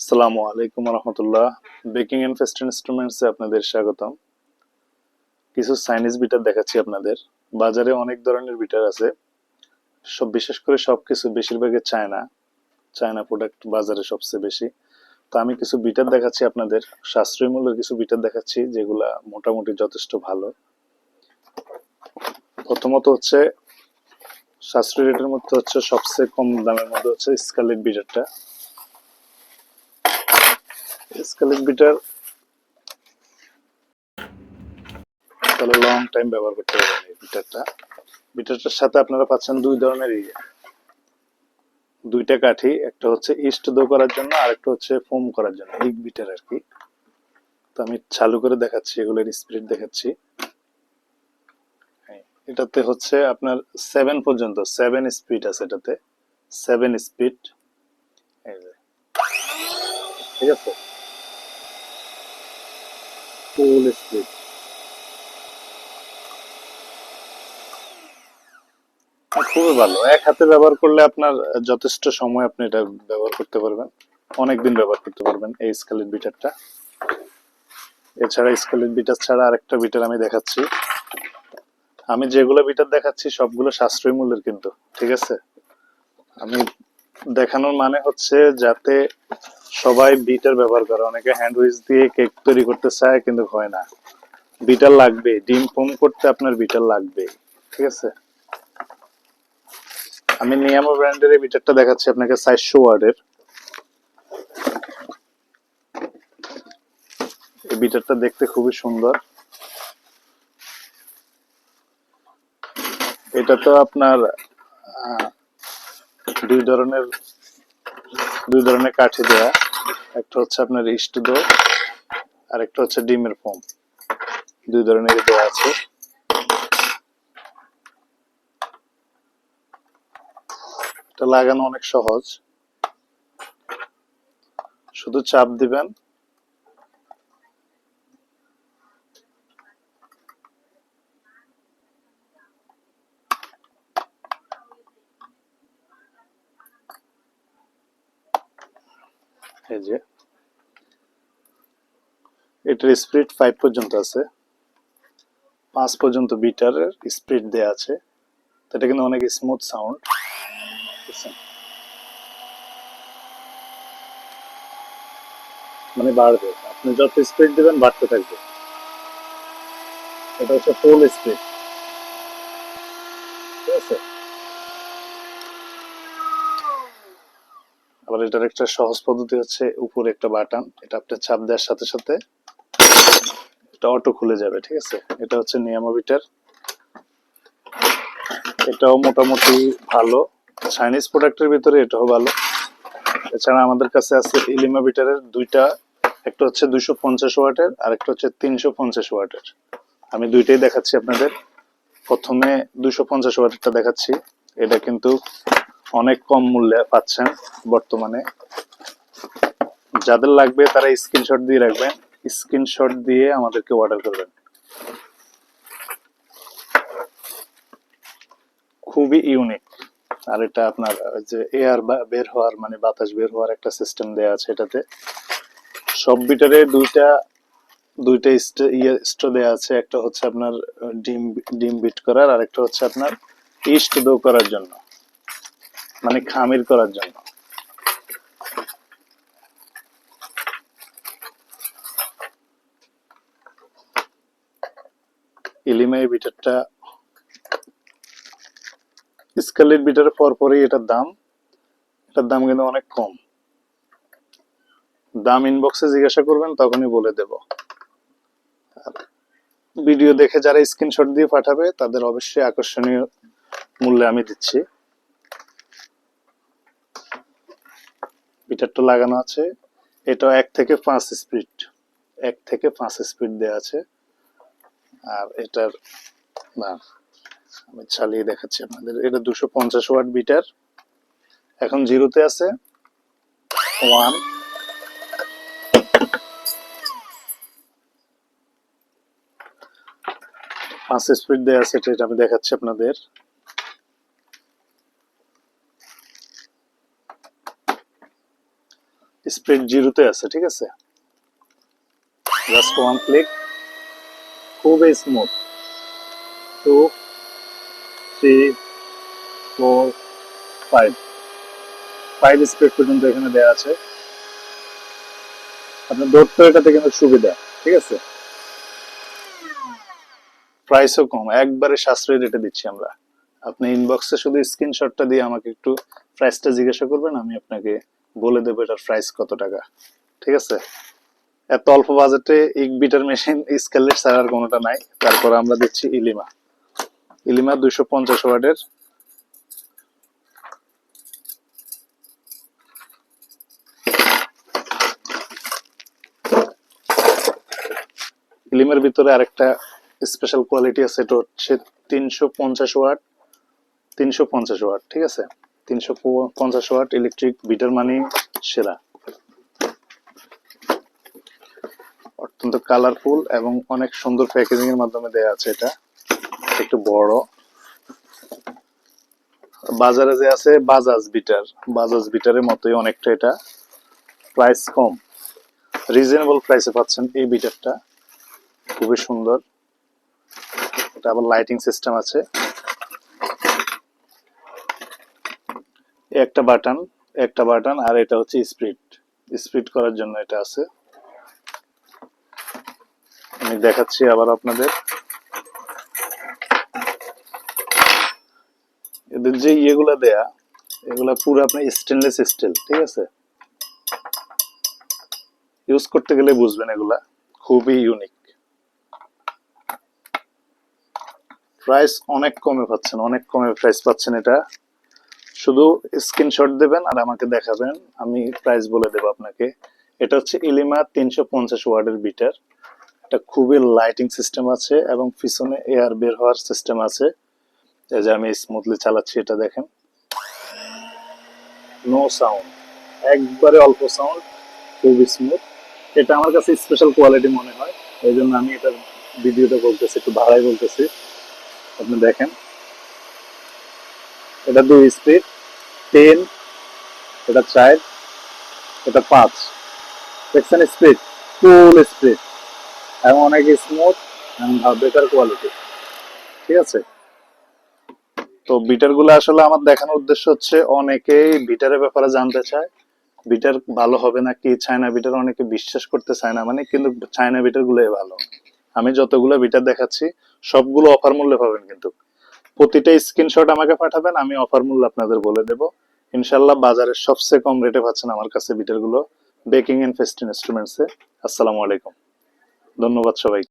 আসসালামু আলাইকুম রহমতুল্লাহ। বেকিং এন্ড ফেস্ট ইনস্ট্রুমেন্টসে আপনাদের স্বাগতম। কিছু চাইনিজ বিটার দেখাচ্ছি আপনাদের। বাজারে অনেক ধরনের বিটার আছে। সব বিশেষ করে সবকিছু বেশিরভাগই চায়না চায়না প্রোডাক্ট বাজারে সবচেয়ে বেশি। তো আমি কিছু বিটার দেখাচ্ছি আপনাদের। সাশ্রয়ী মূল্যের কিছু বিটার দেখাচ্ছি, যেগুলা মোটামুটি যথেষ্ট ভালো। প্রথমত হচ্ছে, সাশ্রয়ী রেটের মধ্যে হচ্ছে সবচেয়ে কম দামের মধ্যে হচ্ছে স্কালেট বিটারটা স্কেলেট বিটার তাহলে লং টাইম ব্যবহার করতে পারবেন এই বিটারটা বিটারটার সাথে আপনারা পাচ্ছেন দুই ধরনের ইয়ে। দুইটা কাঠি একটা হচ্ছে ইস্ট দো করার জন্য আর একটা হচ্ছে ফোম করার জন্য এই বিটার আর কি তো আমি চালু করে দেখাচ্ছি এগুলোর স্পিড দেখাচ্ছি। হ্যাঁ, এটাতে হচ্ছে আপনার সেভেন পর্যন্ত সেভেন স্পিড আছে এটাতে। সেভেন স্পিড ঠিক আছে? ফুল স্পিড খুবই ভালো। এক হাতে ব্যবহার করলে আপনার যথেষ্ট সময় আপনি এটা ব্যবহার করতে পারবেন। অনেকদিন ব্যবহার করতে পারবেন এই স্কেলেট বিটারটা। এছাড়া স্কেলেট বিটার ছাড়া আরেকটা বিটার আমি দেখাচ্ছি। আমি যেগুলো বিটার দেখাচ্ছি, সবগুলো সাশ্রয়ী মূল্যের কিন্তু, ঠিক আছে? আমি দেখানোর মানে হচ্ছে যাতে সবাই বিটার ব্যবহার করে। অনেকে হ্যান্ড উইচ দিয়ে কেক তৈরি করতে চায়, কিন্তু হয় না। বিটার লাগবে, ডিম ফোম করতে আপনার বিটার লাগবে, ঠিক আছে? আমি নিয়ামো ব্র্যান্ডের এই বিটারটা দেখাচ্ছি আপনাকে চারশো ওয়ার্ডের এই বিটারটা দেখতে খুবই সুন্দর। এটা তো আপনার দুই ধরনের দুই ধরনের কাঠি দেয়া। একটা হচ্ছে আপনার ইস্ট দো আর একটা হচ্ছে ডিমের ফোম। দুই ধরনের দেওয়া আছে। এটা লাগানো অনেক সহজ। শুধু চাপ দিবেন এই যে এটার স্পিড ফাইভ পর্যন্ত আছে। পাঁচ পর্যন্ত বিটারের স্পিড দেয়া আছে। এটা কিন্তু অনেক স্মুথ সাউন্ড মানে বাড়বে। আপনি যত স্পিড দেবেন, বাড়তে থাকবে। এটা হচ্ছে ফুল স্পিড ঠিক আছে? আবার এটার একটা সহজ পদ্ধতি হচ্ছে, উপরে একটা বাটন এটা আপনি চাপ দেওয়ার সাথে সাথে এটা অটো খুলে যাবে, ঠিক আছে? এটা হচ্ছে নিয়ামোমিটার এটাও মোটামুটি ভালো। চাইনিজ প্রোডাক্টের ভিতরে এটাও ভালো। এছাড়া আমাদের কাছে আছে ইলিমা বিটারের দুইটা, একটা হচ্ছে দুইশো পঞ্চাশ ওয়াটের আর একটা হচ্ছে তিনশো পঞ্চাশ ওয়াটের। আমি দুইটাই দেখাচ্ছি আপনাদের। প্রথমে দুইশো পঞ্চাশ ওয়াটেরটা দেখাচ্ছি। এটা কিন্তু অনেক কম মূল্যে পাচ্ছেন বর্তমানে। যাদের লাগবে তারা স্ক্রিনশট দিয়ে রাখবেন। স্ক্রিনশট দিয়ে আমাদেরকে অর্ডার করবেন খুবই ইউনিক আর এটা আপনার যে এয়ার বের হওয়ার মানে বাতাস বের হওয়ার একটা সিস্টেম দেয়া আছে এটাতে। সব বিটারে দুইটা দুইটা ইয়ে স্টো দেয়া আছে। একটা হচ্ছে আপনার ডিম ডিম বিট করার আর একটা হচ্ছে আপনার ইস্ট দো করার জন্য। মানে খামির করার জন্য। ইলিমাই বিটারটা স্কালেট বিটারের পরপরই এটার দাম এটার দাম কিন্তু অনেক কম। দাম ইনবক্সে জিজ্ঞাসা করবেন, তখনই বলে দেব। ভিডিও দেখে যারা স্ক্রিনশট দিয়ে পাঠাবে, তাদের অবশ্যই আকর্ষণীয় মূল্যে আমি দিচ্ছি। মিটারটা লাগানো আছে। এটা এক থেকে পাঁচ স্পিড এক থেকে পাঁচ স্পিড দেওয়া আছে। আর এটার না, আমি চালিয়ে দেখাচ্ছি আপনাদের। এটা দুশো পঞ্চাশ ওয়াট বিটার এখন জিরোতে আছে। ওয়ান। পাঁচ স্পিড দেওয়া আছে, এটা আমি দেখাচ্ছি আপনাদের। স্প্রিড জিরোতে আছে, ঠিক আছে? Just one click. খুবই smooth two three four five five speed পর্যন্ত এখানে দেওয়া আছে। আপনার ধরতে এটাতে কিন্তু সুবিধা, ঠিক আছে? প্রাইসও কম, একবারে সাশ্রয়ী রেটে দিচ্ছি আমরা। আপনি ইনবক্সে শুধু স্ক্রিনশটটা দিয়ে আমাকে একটু প্রাইসটা জিজ্ঞাসা করবেন, আমি আপনাকে বলে দেবো এটার প্রাইস কত টাকা, ঠিক আছে? এত অল্প বাজেটে ইক বিটার মেশিন স্কেলেট ছাড়া আর কোনোটা নাই। তারপর আমরা দিচ্ছি ইলিমা। ইলিমা দুইশো পঞ্চাশ ওয়াটের। ইলিমের ভিতরে আরেকটা স্পেশাল কোয়ালিটি আছে, এটা হচ্ছে তিনশো পঞ্চাশ ওয়াট। তিনশো পঞ্চাশ ওয়াট, ঠিক আছে? তিনশো পঞ্চাশ ওয়াট ইলেকট্রিক বিটার মানে সেরা। অত্যন্ত কালারফুল এবং অনেক সুন্দর প্যাকেজিং এর মাধ্যমে দেয়া আছে এটা। একটু বড়। বাজারে যে আছে বাজাজ বিটার বাজাজ বিটারের মতোই অনেকটা এটা। প্রাইস কম। রিজনেবল প্রাইসে পাচ্ছেন এই বিটারটা খুবই সুন্দর। এটা আবার লাইটিং সিস্টেম আছে। একটা বাটন একটা বাটন, আর এটা হচ্ছে স্পিড স্পিড করার জন্য এটা আছে। আমি দেখাচ্ছি আবার আপনাদের। এদের যে ইয়েগুলা দেয়া, এগুলা পুরো আপনার স্টেনলেস স্টিল ঠিক আছে? ইউজ করতে গেলে বুঝবেন এগুলা খুবই ইউনিক প্রাইস অনেক কমে পাচ্ছেন, অনেক কমে প্রাইস পাচ্ছেন এটা। শুধু স্ক্রিনশট দেবেন আর আমাকে দেখাবেন, আমি প্রাইস বলে দেবো আপনাকে। এটা হচ্ছে ইলিমা তিনশো পঞ্চাশ ওয়ার্ডের বিটার। এটা খুবই লাইটিং সিস্টেম আছে এবং পিছনে এয়ার বের হওয়ার সিস্টেম আছে। এই যে আমি স্মুথলি চালাচ্ছি, এটা দেখেন। নো সাউন্ড একবারে অল্প সাউন্ড খুবই স্মুথ এটা আমার কাছে স্পেশাল কোয়ালিটি মনে হয়। এই জন্য আমি এটা ভিডিওটা বলতেছি, একটু ভাড়াই বলতেছি। আপনি দেখেন। এটা দুই স্পিড টেন এটা চার, এটা পাঁচ। দেখছেন স্পিড ফুল স্পিড এবং অনেক স্মুথ বেটার কোয়ালিটি ঠিক আছে? তো বিটারগুলো আসলে আমার দেখানোর উদ্দেশ্য হচ্ছে অনেকেই বিটারের ব্যাপারে জানতে চায়। বিটার ভালো হবে না কি? চায়না বিটার অনেকে বিশ্বাস করতে চায় না মানে কিন্তু চায়না বিটার গুলোই ভালো। আমি যতগুলো বিটার দেখাচ্ছি, সবগুলো অফার মূল্যে পাবেন কিন্তু। প্রতিটা স্ক্রিনশট আমাকে পাঠাবেন, আমি অফার মূল্য আপনাদের বলে দেব। ইনশাল্লাহ বাজারের সবচেয়ে কম রেটে পাচ্ছেন আমার কাছে বিটারগুলো বেকিং এন্ড ফেস্ট ইনস্ট্রুমেন্টসে আসসালামু আলাইকুম। ধন্যবাদ সবাই